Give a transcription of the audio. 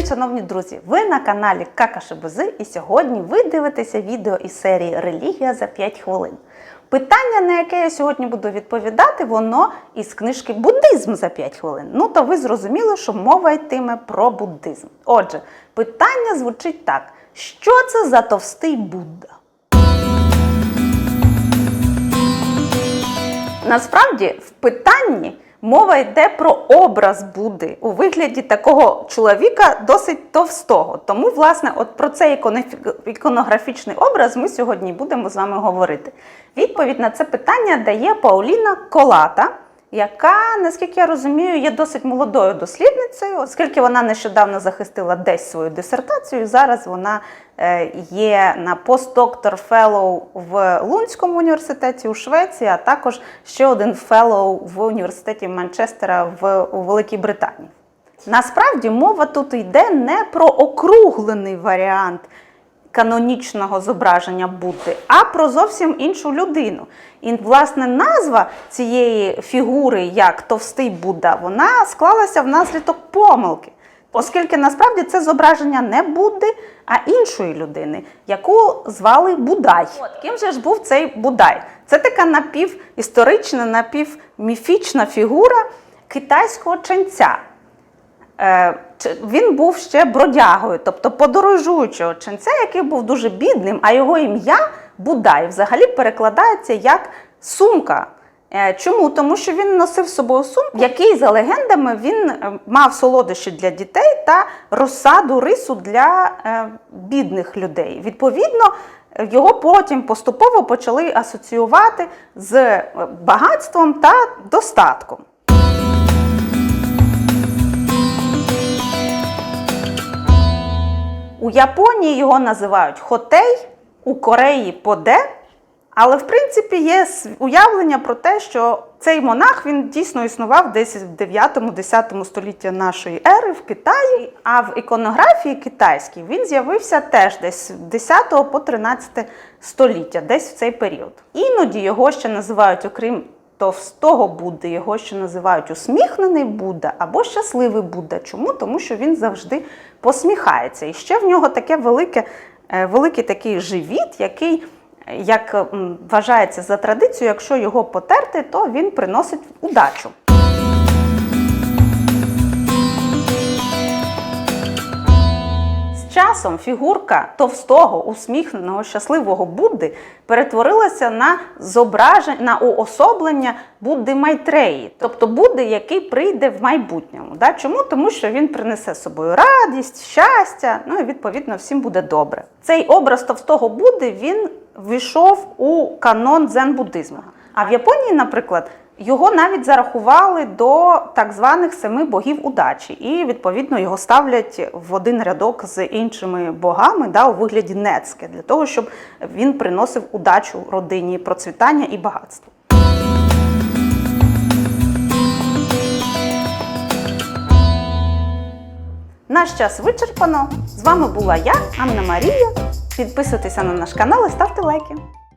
день, шановні друзі! Ви на каналі Какашебузи і сьогодні ви дивитеся відео із серії Релігія за 5 хвилин. Питання, на яке я сьогодні буду відповідати, воно із книжки Буддизм за 5 хвилин. Ну, то ви зрозуміли, що мова йтиме про буддизм. Отже, питання звучить так: що це за товстий Будда? Насправді, в питанні мова йде про образ Будди у вигляді такого чоловіка досить товстого. Тому, власне, от про цей іконографічний образ ми сьогодні будемо з вами говорити. Відповідь на це питання дає Пауліна Колата. Яка, наскільки я розумію, є досить молодою дослідницею, оскільки вона нещодавно захистила десь свою дисертацію. Зараз вона е, є на постдоктор феллоу в Лунському університеті у Швеції, а також ще один феллоу в університеті Манчестера в Великій Британії. Насправді мова тут йде не про округлений варіант канонічного зображення Будди, а про зовсім іншу людину. І, власне, назва цієї фігури, як товстий Будда, вона склалася внаслідок помилки. Оскільки насправді це зображення не Будди, а іншої людини, яку звали Будай. От ким же ж був цей Будай? Це така напівісторична, напівміфічна фігура китайського ченця. Е, Він був ще бродягою, тобто подорожуючого ченця, який був дуже бідним, а його ім'я Будай взагалі перекладається як сумка. Е, Чому? Тому що він носив з собою сумку, в якій, за легендами, він е, мав солодощі для дітей та розсаду рису для бідних людей. Відповідно, його потім поступово почали асоціювати з багатством та достатком. У Японії його називають хотей, у Кореї поде. Але в принципі є уявлення про те, що цей монах він дійсно існував десь в 9-10 столітті нашої ери в Китаї. А в іконографії китайській він з'явився теж десь з 10 по 13 століття, десь в цей період. Іноді його ще називають, окрім товстого Будди, його ще називають усміхнений Будда або щасливий Будда. Чому? Тому що він завжди посміхається. І ще в нього таке велике, е, великий такий живіт, який, як вважається за традицією, якщо його потерти, то він приносить удачу. Часом фігурка товстого, усміхненого, щасливого Будди перетворилася на зображення, на уособлення Будди Майтреї, тобто Будди, який прийде в майбутньому. Да? Чому? Тому що він принесе з собою радість, щастя, ну і відповідно всім буде добре. Цей образ товстого Будди він війшов у канон дзен-буддизму. А в Японії, наприклад, його навіть зарахували до так званих семи богів удачі, і відповідно його ставлять в один рядок з іншими богами да, у вигляді нецьке, для того, щоб він приносив удачу родині, процвітання і багатство. Наш час вичерпано. З вами була я, Анна Марія. Підписуйтеся на наш канал і ставте лайки.